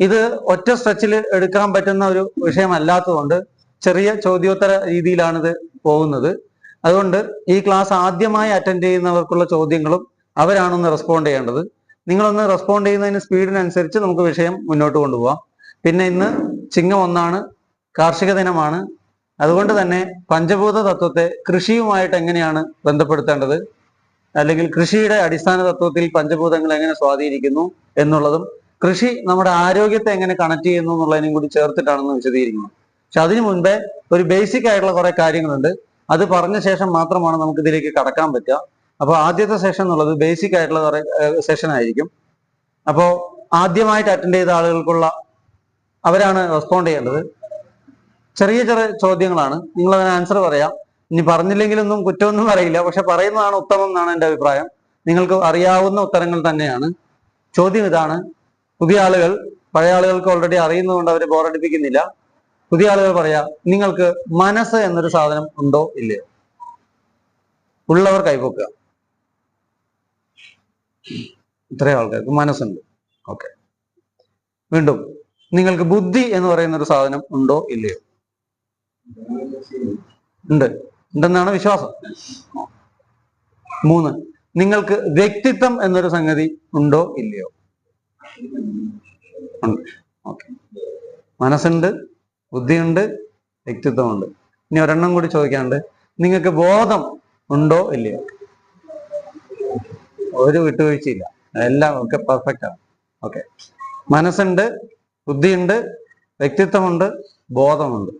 ഇത് ഒറ്റ സ്ട്രെച്ചിൽ എടുക്കാൻ പറ്റുന്ന ഒരു വിഷയമല്ലാത്തതുകൊണ്ട് ചെറിയ ചോദ്യോത്തര രീതിയിലാണിത് പോകുന്നത്. അതുകൊണ്ട് ഈ ക്ലാസ് ആദ്യമായി അറ്റൻഡ് ചെയ്യുന്നവർക്കുള്ള ചോദ്യങ്ങളും അവരാണൊന്ന് റെസ്പോണ്ട് ചെയ്യേണ്ടത്. നിങ്ങളൊന്ന് റെസ്പോണ്ട് ചെയ്യുന്നതിന് സ്പീഡിനനുസരിച്ച് നമുക്ക് വിഷയം മുന്നോട്ട് കൊണ്ടുപോകാം പിന്നെ ഇന്ന് ചിങ്ങം ഒന്നാണ് കാർഷിക ദിനമാണ്. അതുകൊണ്ട് തന്നെ പഞ്ചഭൂത തത്വത്തെ കൃഷിയുമായിട്ട് എങ്ങനെയാണ് ബന്ധപ്പെടുത്തേണ്ടത്? അല്ലെങ്കിൽ കൃഷിയുടെ അടിസ്ഥാന തത്വത്തിൽ പഞ്ചഭൂതങ്ങൾ എങ്ങനെ സ്വാധീനിക്കുന്നു എന്നുള്ളതും കൃഷി നമ്മുടെ ആരോഗ്യത്തെ എങ്ങനെ കണക്ട് ചെയ്യുന്നു എന്നുള്ളതിനും കൂടി ചേർത്തിട്ടാണെന്ന് വിശദീകരിക്കുന്നത് പക്ഷെ അതിനു മുൻപേ ഒരു ബേസിക് ആയിട്ടുള്ള കുറെ കാര്യങ്ങളുണ്ട്. അത് പറഞ്ഞ ശേഷം മാത്രമാണ് നമുക്ക് ഇതിലേക്ക് കടക്കാൻ പറ്റുക. അപ്പോൾ ആദ്യത്തെ സെഷൻ എന്നുള്ളത് ബേസിക് ആയിട്ടുള്ള കുറെ സെഷൻ ആയിരിക്കും. അപ്പോൾ ആദ്യമായിട്ട് അറ്റൻഡ് ചെയ്ത ആളുകൾക്കുള്ള അവരാണ് റെസ്പോണ്ട് ചെയ്യേണ്ടത്. ചെറിയ ചെറിയ ചോദ്യങ്ങളാണ്. നിങ്ങൾ അതിന് ആൻസർ പറയാം. ഇനി പറഞ്ഞില്ലെങ്കിലൊന്നും കുറ്റമൊന്നും അറിയില്ല പക്ഷെ പറയുന്നതാണ് ഉത്തമം എന്നാണ് എന്റെ അഭിപ്രായം. നിങ്ങൾക്ക് അറിയാവുന്ന ഉത്തരങ്ങൾ തന്നെയാണ്. ചോദ്യം ഇതാണ്. പുതിയ ആളുകൾ പഴയ ആളുകൾക്ക് ഓൾറെഡി അറിയുന്നതുകൊണ്ട് അവരെ ബോറടിപ്പിക്കുന്നില്ല പുതിയ ആളുകൾ പറയാ നിങ്ങൾക്ക് മനസ്സ് എന്നൊരു സാധനം ഉണ്ടോ ഇല്ലയോ ഉള്ളവർ കൈപോക്കുക. ഇത്രയും ആൾക്കാർക്ക് മനസ്സുണ്ട്. ഓക്കെ. വീണ്ടും നിങ്ങൾക്ക് ബുദ്ധി എന്ന് പറയുന്ന ഒരു സാധനം ഉണ്ടോ ഇല്ലയോ ഉണ്ട്. ഉണ്ടെന്നാണ് വിശ്വാസം. മൂന്ന് നിങ്ങൾക്ക് വ്യക്തിത്വം എന്നൊരു സംഗതി ഉണ്ടോ ഇല്ലയോ? ഉണ്ട്. ഓക്കെ. മനസ്സുണ്ട് ബുദ്ധിയുണ്ട് വ്യക്തിത്വമുണ്ട്. ഇനി ഒരെണ്ണം കൂടി ചോദിക്കാണ്ട് നിങ്ങൾക്ക് ബോധം ഉണ്ടോ ഇല്ലയോ? ഒരു വിട്ടുവീഴ്ചയില്ല. എല്ലാം ഒക്കെ പെർഫെക്റ്റ് ആണ്. ഓക്കെ. മനസ്സുണ്ട് ബുദ്ധിയുണ്ട് വ്യക്തിത്വമുണ്ട് ബോധമുണ്ട്.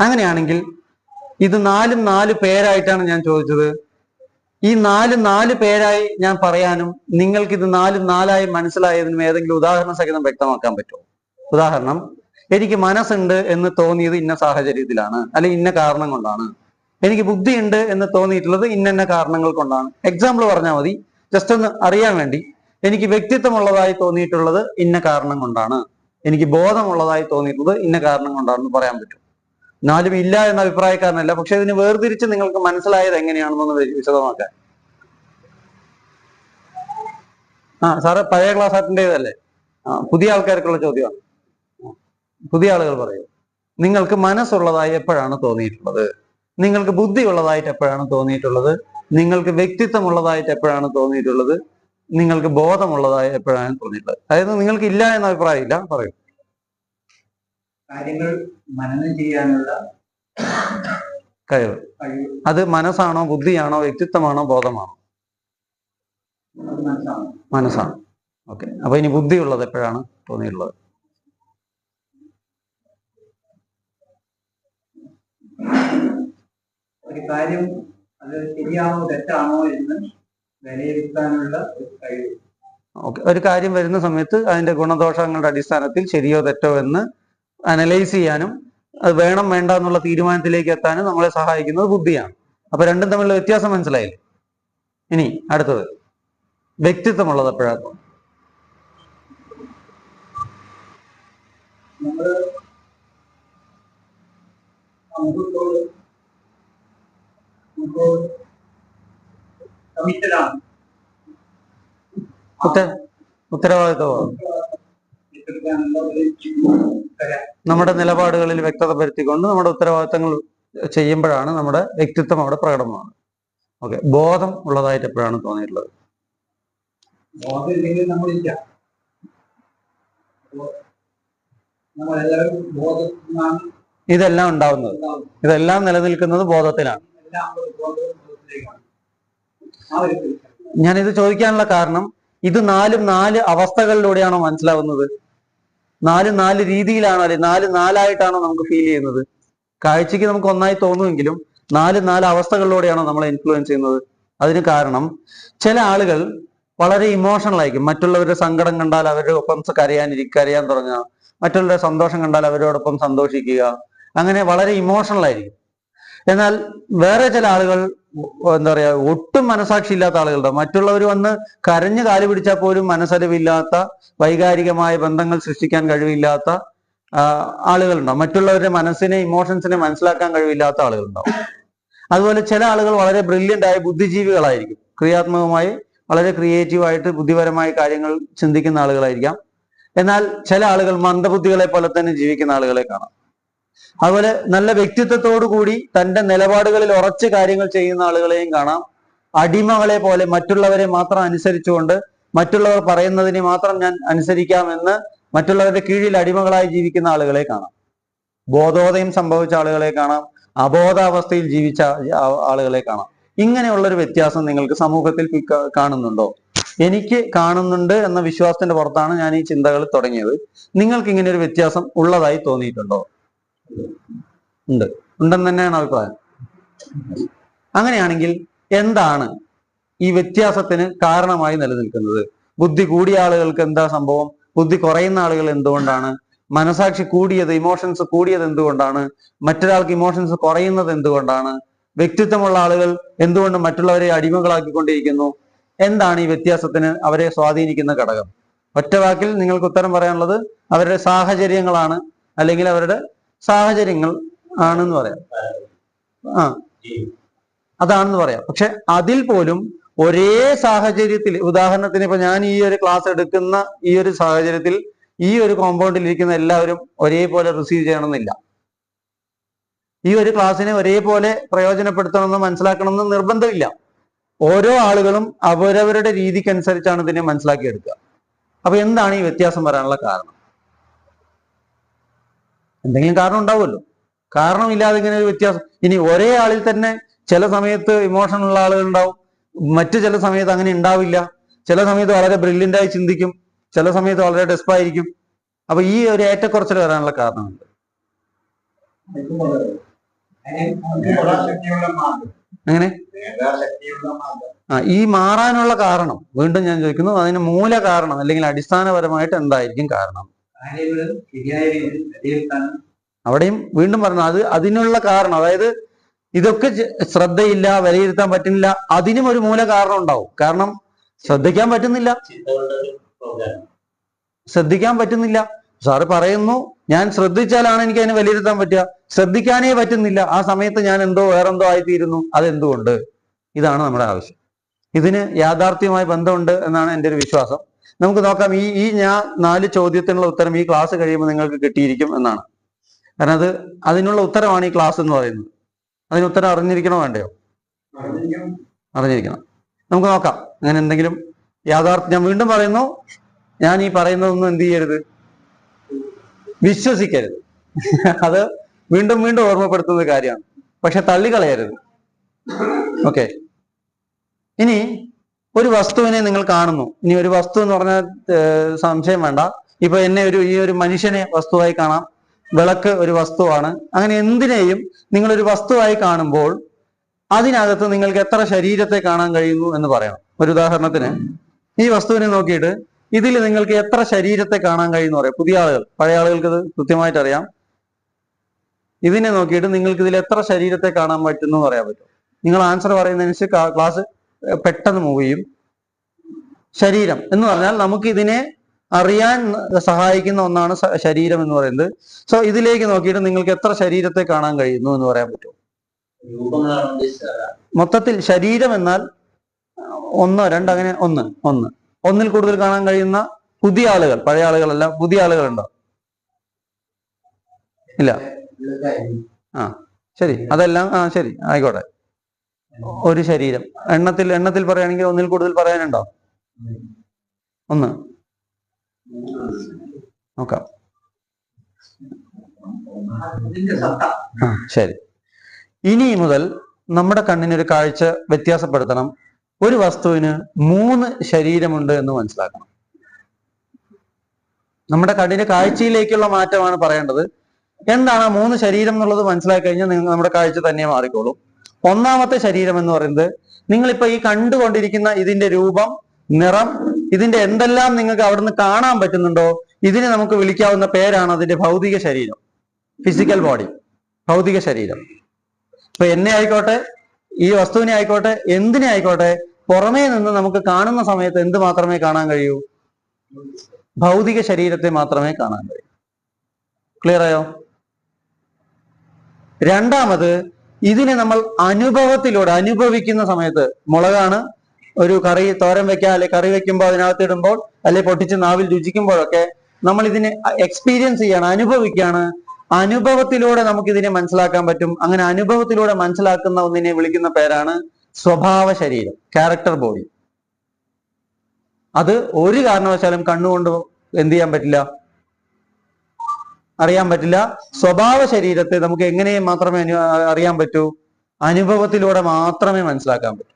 അങ്ങനെയാണെങ്കിൽ ഇത് നാലും നാല് പേരായിട്ടാണ് ഞാൻ ചോദിച്ചത്. ഈ നാല് നാല് പേരായി ഞാൻ പറയാനും നിങ്ങൾക്ക് ഇത് നാല് നാലായി മനസ്സിലായതിനും ഏതെങ്കിലും ഉദാഹരണ സഹിതം വ്യക്തമാക്കാൻ പറ്റുമോ? ഉദാഹരണം എനിക്ക് മനസ്സുണ്ട് എന്ന് തോന്നിയത് ഇന്ന സാഹചര്യത്തിലാണ് അല്ലെങ്കിൽ ഇന്ന കാരണം കൊണ്ടാണ്. എനിക്ക് ബുദ്ധിയുണ്ട് എന്ന് തോന്നിയിട്ടുള്ളത് ഇന്ന കാരണങ്ങൾ കൊണ്ടാണ്. എക്സാമ്പിൾ പറഞ്ഞാൽ മതി. ജസ്റ്റ് ഒന്ന് അറിയാൻ വേണ്ടി. എനിക്ക് വ്യക്തിത്വമുള്ളതായി തോന്നിയിട്ടുള്ളത് ഇന്ന കാരണം കൊണ്ടാണ്. എനിക്ക് ബോധമുള്ളതായി തോന്നിയിട്ടുള്ളത് ഇന്ന കാരണം കൊണ്ടാണെന്ന് പറയാൻ പറ്റും നാലും ഇല്ല എന്ന അഭിപ്രായക്കാരനല്ല. പക്ഷെ ഇതിന് വേർതിരിച്ച് നിങ്ങൾക്ക് മനസ്സിലായത് എങ്ങനെയാണെന്നൊന്ന് വിശദമാക്കാൻ. ആ സാറ് പഴയ ക്ലാസ് അറ്റൻഡ് ചെയ്തല്ലേ പുതിയ ആൾക്കാർക്കുള്ള ചോദ്യമാണ്. പുതിയ ആളുകൾ പറയൂ നിങ്ങൾക്ക് മനസ്സുള്ളതായി എപ്പോഴാണ് തോന്നിയിട്ടുള്ളത്? നിങ്ങൾക്ക് ബുദ്ധിയുള്ളതായിട്ട് എപ്പോഴാണ് തോന്നിയിട്ടുള്ളത്? നിങ്ങൾക്ക് വ്യക്തിത്വമുള്ളതായിട്ട് എപ്പോഴാണ് തോന്നിയിട്ടുള്ളത്? നിങ്ങൾക്ക് ബോധമുള്ളതായി എപ്പോഴാണ് തോന്നിയിട്ടുള്ളത്? അതായത് നിങ്ങൾക്ക് ഇല്ല എന്ന അഭിപ്രായമില്ല പറയൂ. കാര്യങ്ങൾ മനനം ചെയ്യാനുള്ള കഴിവ്. അത് മനസ്സാണോ ബുദ്ധിയാണോ വ്യക്തിത്വമാണോ ബോധമാണോ? മനസ്സാണ്. ഓക്കെ. അപ്പൊ ഇനി ബുദ്ധിയുള്ളത് എപ്പോഴാണ് തോന്നിയിട്ടുള്ളത്? ഒരു കാര്യം അത് ശരിയാണോ തെറ്റാണോ എന്ന് വിലയിരുത്താനുള്ള ഒരു കഴിവ്. ഓക്കെ. ഒരു കാര്യം വരുന്ന സമയത്ത് അതിന്റെ ഗുണദോഷങ്ങളുടെ അടിസ്ഥാനത്തിൽ ശരിയോ തെറ്റോ എന്ന് അനലൈസ് ചെയ്യാനും അത് വേണം വേണ്ട എന്നുള്ള തീരുമാനത്തിലേക്ക് എത്താനും നമ്മളെ സഹായിക്കുന്നത് ബുദ്ധിയാണ്. അപ്പൊ രണ്ടും തമ്മിലുള്ള വ്യത്യാസം മനസ്സിലായില്ലേ? ഇനി അടുത്തത്. വ്യക്തിത്വമുള്ളത് എപ്പോഴാണ് ഉത്തരവാദിത്വമാണ്. നമ്മുടെ നിലപാടുകളിൽ വ്യക്തത വരുത്തിക്കൊണ്ട് നമ്മുടെ ഉത്തരവാദിത്തങ്ങൾ ചെയ്യുമ്പോഴാണ് നമ്മുടെ വ്യക്തിത്വം അവിടെ പ്രകടമാണ് ഓക്കെ. ബോധം ഉള്ളതായിട്ട് എപ്പോഴാണ് തോന്നിയിട്ടുള്ളത്? ഇതെല്ലാം ഉണ്ടാവുന്നത്. ഇതെല്ലാം നിലനിൽക്കുന്നത് ബോധത്തിലാണ്. ഞാനിത് ചോദിക്കാനുള്ള കാരണം ഇത് നാലും നാല് അവസ്ഥകളിലൂടെയാണോ മനസ്സിലാവുന്നത്? നാല് നാല് രീതിയിലാണോ അല്ലെ നാല് നാലായിട്ടാണോ നമുക്ക് ഫീൽ ചെയ്യുന്നത്? കാഴ്ചക്ക് നമുക്ക് ഒന്നായി തോന്നുമെങ്കിലും നാല് നാല് അവസ്ഥകളിലൂടെയാണോ നമ്മളെ ഇൻഫ്ലുവൻസ് ചെയ്യുന്നത്? അതിന് കാരണം ചില ആളുകൾ വളരെ ഇമോഷണൽ ആയിരിക്കും. മറ്റുള്ളവരുടെ സങ്കടം കണ്ടാൽ അവരുടെ ഒപ്പം കരയാനിരിക്കുക കരയാൻ തുടങ്ങുക. മറ്റുള്ളവരുടെ സന്തോഷം കണ്ടാൽ അവരോടൊപ്പം സന്തോഷിക്കുക. അങ്ങനെ വളരെ ഇമോഷണൽ ആയിരിക്കും. എന്നാൽ വേറെ ചില ആളുകൾ എന്താ പറയാ ഒട്ടും മനസാക്ഷി ഇല്ലാത്ത ആളുകളുണ്ട് മറ്റുള്ളവർ വന്ന് കരഞ്ഞു കാലു പിടിച്ചാൽ പോലും മനസ്സറിവില്ലാത്ത വൈകാരികമായ ബന്ധങ്ങൾ സൃഷ്ടിക്കാൻ കഴിവില്ലാത്ത ആളുകളുണ്ടാവും. മറ്റുള്ളവരുടെ മനസ്സിനെ ഇമോഷൻസിനെ മനസ്സിലാക്കാൻ കഴിവില്ലാത്ത ആളുകളുണ്ടാവും. അതുപോലെ ചില ആളുകൾ വളരെ ബ്രില്യന്റ് ആയ ബുദ്ധിജീവികളായിരിക്കും. ക്രിയാത്മകമായി വളരെ ക്രിയേറ്റീവായിട്ട് ബുദ്ധിപരമായ കാര്യങ്ങൾ ചിന്തിക്കുന്ന ആളുകളായിരിക്കാം. എന്നാൽ ചില ആളുകൾ മന്ദബുദ്ധികളെ പോലെ തന്നെ ജീവിക്കുന്ന ആളുകളെ കാണാം. അതുപോലെ നല്ല വ്യക്തിത്വത്തോടു കൂടി തന്റെ നിലപാടുകളിൽ ഉറച്ച് കാര്യങ്ങൾ ചെയ്യുന്ന ആളുകളെയും കാണാം. അടിമകളെ പോലെ മറ്റുള്ളവരെ മാത്രം അനുസരിച്ചുകൊണ്ട് മറ്റുള്ളവർ പറയുന്നതിനെ മാത്രം ഞാൻ അനുസരിക്കാമെന്ന് മറ്റുള്ളവരുടെ കീഴിൽ അടിമകളായി ജീവിക്കുന്ന ആളുകളെ കാണാം. ബോധോദയം സംഭവിച്ച ആളുകളെ കാണാം. അബോധാവസ്ഥയിൽ ജീവിച്ച ആളുകളെ കാണാം. ഇങ്ങനെയുള്ള ഒരു വ്യത്യാസം നിങ്ങൾക്ക് സമൂഹത്തിൽ കാണുന്നുണ്ടോ? എനിക്ക് കാണുന്നുണ്ട് എന്ന വിശ്വാസത്തിന്റെ പുറത്താണ് ഞാൻ ഈ ചിന്തകൾ തുടങ്ങിയത്. നിങ്ങൾക്ക് ഇങ്ങനെ ഒരു വ്യത്യാസം ഉള്ളതായി തോന്നിയിട്ടുണ്ടോ? ഉണ്ട്. ഉണ്ടെന്ന് തന്നെയാണ് അഭിപ്രായം. അങ്ങനെയാണെങ്കിൽ എന്താണ് ഈ വ്യത്യാസത്തിന് കാരണമായി നിലനിൽക്കുന്നത്? ബുദ്ധി കൂടിയ ആളുകൾക്ക് എന്താ സംഭവം? ബുദ്ധി കുറയുന്ന ആളുകൾ എന്തുകൊണ്ടാണ്? മനസാക്ഷി കൂടിയത് ഇമോഷൻസ് കൂടിയത് എന്തുകൊണ്ടാണ്? മറ്റൊരാൾക്ക് ഇമോഷൻസ് കുറയുന്നത് എന്തുകൊണ്ടാണ്? വ്യക്തിത്വമുള്ള ആളുകൾ എന്തുകൊണ്ട് മറ്റുള്ളവരെ അടിമകളാക്കിക്കൊണ്ടിരിക്കുന്നു? എന്താണ് ഈ വ്യത്യാസത്തിന് അവരെ സ്വാധീനിക്കുന്ന ഘടകം? ഒറ്റവാക്കിൽ നിങ്ങൾക്ക് ഉത്തരം പറയാനുള്ളത് അവരുടെ സാഹചര്യങ്ങളാണ് അല്ലെങ്കിൽ അവരുടെ സാഹചര്യങ്ങൾ ആണെന്ന് പറയാം. ആ. അതാണെന്ന് പറയാം. പക്ഷെ അതിൽ പോലും ഒരേ സാഹചര്യത്തിൽ ഉദാഹരണത്തിന് ഇപ്പൊ ഞാൻ ഈ ഒരു ക്ലാസ് എടുക്കുന്ന ഈ ഒരു സാഹചര്യത്തിൽ ഈ ഒരു കോമ്പൗണ്ടിൽ ഇരിക്കുന്ന എല്ലാവരും ഒരേപോലെ റിസീവ് ചെയ്യണമെന്നില്ല. ഈ ഒരു ക്ലാസ്സിനെ ഒരേപോലെ പ്രയോജനപ്പെടുത്തണമെന്ന് മനസ്സിലാക്കണമെന്ന് നിർബന്ധമില്ല. ഓരോ ആളുകളും അവരവരുടെ രീതിക്കനുസരിച്ചാണ് ഇതിനെ മനസ്സിലാക്കിയെടുക്കുക. അപ്പൊ എന്താണ് ഈ വ്യത്യാസം വരാനുള്ള കാരണം? എന്തെങ്കിലും കാരണം ഉണ്ടാവുമല്ലോ. കാരണമില്ലാതെ ഇങ്ങനെ ഒരു വ്യത്യാസം. ഇനി ഒരേ ആളിൽ തന്നെ ചില സമയത്ത് ഇമോഷൻ ഉള്ള ആളുകൾ ഉണ്ടാവും. മറ്റു ചില സമയത്ത് അങ്ങനെ ഉണ്ടാവില്ല. ചില സമയത്ത് വളരെ ബ്രില്യന്റ് ആയി ചിന്തിക്കും. ചില സമയത്ത് വളരെ ഡെസ്പായിരിക്കും അപ്പൊ ഈ ഒരു ഏറ്റക്കുറച്ചിൽ വരാനുള്ള കാരണമുണ്ട്. അങ്ങനെ ആ ഈ മാറാനുള്ള കാരണം വീണ്ടും ഞാൻ ചോദിക്കുന്നു. അതിന് മൂല കാരണം അല്ലെങ്കിൽ അടിസ്ഥാനപരമായിട്ട് എന്തായിരിക്കും കാരണം? അവിടെയും വീണ്ടും പറഞ്ഞു അത് അതിനുള്ള കാരണം അതായത് ഇതൊക്കെ ശ്രദ്ധയില്ല വിലയിരുത്താൻ പറ്റുന്നില്ല അതിനും ഒരു മൂല കാരണം ഉണ്ടാവും. കാരണം ശ്രദ്ധിക്കാൻ പറ്റുന്നില്ല. ശ്രദ്ധിക്കാൻ പറ്റുന്നില്ല. സാറ് പറയുന്നു ഞാൻ ശ്രദ്ധിച്ചാലാണ് എനിക്ക് അതിനെ വിലയിരുത്താൻ പറ്റുക. ശ്രദ്ധിക്കാനേ പറ്റുന്നില്ല. ആ സമയത്ത് ഞാൻ എന്തോ വേറെന്തോ ആയിത്തീരുന്നു. അതെന്തുകൊണ്ട്? ഇതാണ് നമ്മുടെ ആവശ്യം. ഇതിന് യാഥാർത്ഥ്യമായി ബന്ധമുണ്ട് എന്നാണ് എന്റെ ഒരു വിശ്വാസം. നമുക്ക് നോക്കാം ഈ ഈ ഞാൻ നാല് ചോദ്യത്തിനുള്ള ഉത്തരം ഈ ക്ലാസ് കഴിയുമ്പോൾ നിങ്ങൾക്ക് കിട്ടിയിരിക്കും എന്നാണ്. കാരണം അത് അതിനുള്ള ഉത്തരമാണ് ഈ ക്ലാസ് എന്ന് പറയുന്നത്. അതിന് ഉത്തരം അറിഞ്ഞിരിക്കണോ വേണ്ടയോ? അറിഞ്ഞിരിക്കണം. നമുക്ക് നോക്കാം അങ്ങനെ എന്തെങ്കിലും യാഥാർത്ഥ്യം. ഞാൻ വീണ്ടും പറയുന്നു ഞാൻ ഈ പറയുന്നതൊന്നും എന്ത് ചെയ്യരുത്? വിശ്വസിക്കരുത്. അത് വീണ്ടും വീണ്ടും ഓർമ്മപ്പെടുത്തുന്ന കാര്യമാണ്. പക്ഷെ തള്ളിക്കളയരുത്. ഓക്കെ. ഇനി ഒരു വസ്തുവിനെ നിങ്ങൾ കാണുന്നു. ഇനി ഒരു വസ്തു എന്ന് പറഞ്ഞാൽ സംശയം വേണ്ട. ഇപ്പൊ എന്നെ ഒരു ഈ ഒരു മനുഷ്യനെ വസ്തുവായി കാണാം. വിളക്ക് ഒരു വസ്തുവാണ്. അങ്ങനെ എന്തിനേയും നിങ്ങൾ ഒരു വസ്തുവായി കാണുമ്പോൾ അതിനകത്ത് നിങ്ങൾക്ക് എത്ര ശരീരത്തെ കാണാൻ കഴിയുന്നു എന്ന് പറയണം. ഒരു ഉദാഹരണത്തിന് ഈ വസ്തുവിനെ നോക്കിയിട്ട് ഇതിൽ നിങ്ങൾക്ക് എത്ര ശരീരത്തെ കാണാൻ കഴിയുന്നു പറയാം പുതിയ ആളുകൾ പഴയ ആളുകൾക്ക് ഇത് കൃത്യമായിട്ട് അറിയാം ഇതിനെ നോക്കിയിട്ട് നിങ്ങൾക്ക് ഇതിൽ എത്ര ശരീരത്തെ കാണാൻ പറ്റുന്നു പറയാൻ പറ്റും. നിങ്ങൾ ആൻസർ പറയുന്നതനുസരിച്ച് ക്ലാസ് പെട്ടെന്ന് മൂവ് ചെയ്യും. ശരീരം എന്ന് പറഞ്ഞാൽ നമുക്ക് ഇതിനെ അറിയാൻ സഹായിക്കുന്ന ഒന്നാണ് ശരീരം എന്ന് പറയുന്നത്. സോ ഇതിലേക്ക് നോക്കിയിട്ട് നിങ്ങൾക്ക് എത്ര ശരീരത്തെ കാണാൻ കഴിയുന്നു എന്ന് പറയാൻ പറ്റും മൊത്തത്തിൽ ശരീരം എന്നാൽ ഒന്നോ രണ്ടോ അങ്ങനെ ഒന്ന് ഒന്ന്. ഒന്നിൽ കൂടുതൽ കാണാൻ കഴിയുന്ന പുതിയ ആളുകൾ പഴയ ആളുകളല്ല പുതിയ ആളുകളുണ്ടോ? ഇല്ല. ആ ശരി. അതെല്ലാം ആ ശരി. ആയിക്കോട്ടെ. ഒരു ശരീരം. എണ്ണത്തിൽ എണ്ണത്തിൽ പറയുകയാണെങ്കിൽ ഒന്നിൽ കൂടുതൽ പറയാനുണ്ടോ? ഒന്ന്. നോക്കാം. ശരി. ഇനി മുതൽ നമ്മുടെ കണ്ണിനൊരു കാഴ്ച വ്യത്യാസപ്പെടുത്തണം. ഒരു വസ്തുവിന് മൂന്ന് ശരീരമുണ്ട് എന്ന് മനസ്സിലാക്കണം. നമ്മുടെ കണ്ണിന്റെ കാഴ്ചയിലേക്കുള്ള മാറ്റമാണ് പറയേണ്ടത്. എന്താണ് ആ മൂന്ന് ശരീരം എന്നുള്ളത് മനസ്സിലാക്കി കഴിഞ്ഞാൽ നിങ്ങൾ നമ്മുടെ കാഴ്ച തന്നെ മാറിക്കോളും. ഒന്നാമത്തെ ശരീരം എന്ന് പറയുന്നത് നിങ്ങളിപ്പോ ഈ കണ്ടുകൊണ്ടിരിക്കുന്ന ഇതിന്റെ രൂപം നിറം ഇതിന്റെ എന്തെല്ലാം നിങ്ങൾക്ക് അവിടുന്ന് കാണാൻ പറ്റുന്നുണ്ടോ ഇതിനെ നമുക്ക് വിളിക്കാവുന്ന പേരാണ് അതിന്റെ ഭൗതിക ശരീരം ഫിസിക്കൽ ബോഡി ഭൗതിക ശരീരം. ഇപ്പൊ എന്നെ ആയിക്കോട്ടെ ഈ വസ്തുവിനെ ആയിക്കോട്ടെ എന്തിനെ ആയിക്കോട്ടെ പുറമേ നിന്ന് നമുക്ക് കാണുന്ന സമയത്ത് എന്ത് മാത്രമേ കാണാൻ കഴിയൂ? ഭൗതിക ശരീരത്തെ മാത്രമേ കാണാൻ കഴിയൂ. ക്ലിയർ ആയോ? രണ്ടാമത് ഇതിനെ നമ്മൾ അനുഭവത്തിലൂടെ അനുഭവിക്കുന്ന സമയത്ത് മുളകാണ് ഒരു കറി തോരൻ വെക്കാൻ അല്ലെ കറി വെക്കുമ്പോൾ അതിനകത്ത് ഇടുമ്പോൾ അല്ലെ പൊട്ടിച്ച് നാവിൽ രുചിക്കുമ്പോഴൊക്കെ നമ്മൾ ഇതിനെ എക്സ്പീരിയൻസ് ചെയ്യാണ് അനുഭവിക്കുകയാണ്. അനുഭവത്തിലൂടെ നമുക്ക് ഇതിനെ മനസ്സിലാക്കാൻ പറ്റും. അങ്ങനെ അനുഭവത്തിലൂടെ മനസ്സിലാക്കുന്ന ഒന്നിനെ വിളിക്കുന്ന പേരാണ് സ്വഭാവ ശരീരം ക്യാരക്ടർ ബോഡി അത് ഒരു കാരണവശാലും കണ്ണുകൊണ്ട് എന്ത് ചെയ്യാൻ പറ്റില്ല? അറിയാൻ പറ്റില്ല. സ്വഭാവ ശരീരത്തെ നമുക്ക് എങ്ങനെ മാത്രമേ അറിയാൻ പറ്റൂ? അനുഭവത്തിലൂടെ മാത്രമേ മനസ്സിലാക്കാൻ പറ്റൂ.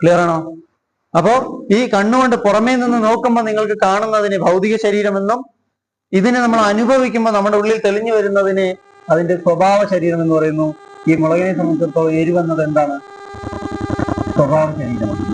ക്ലിയർ ആണോ? അപ്പോ ഈ കണ്ണുകൊണ്ട് പുറമേ നിന്ന് നോക്കുമ്പോൾ നിങ്ങൾക്ക് കാണുന്നതിന് ഭൗതിക ശരീരമെന്നും ഇതിനെ നമ്മൾ അനുഭവിക്കുമ്പോൾ നമ്മുടെ ഉള്ളിൽ തെളിഞ്ഞു വരുന്നതിന് അതിന്റെ സ്വഭാവ ശരീരം എന്ന് പറയുന്നു. ഈ മുളകിനെ സംബന്ധിച്ചിടത്തോളം എരിവെന്നത് എന്താണ്? സ്വഭാവ ശരീരമാണ്.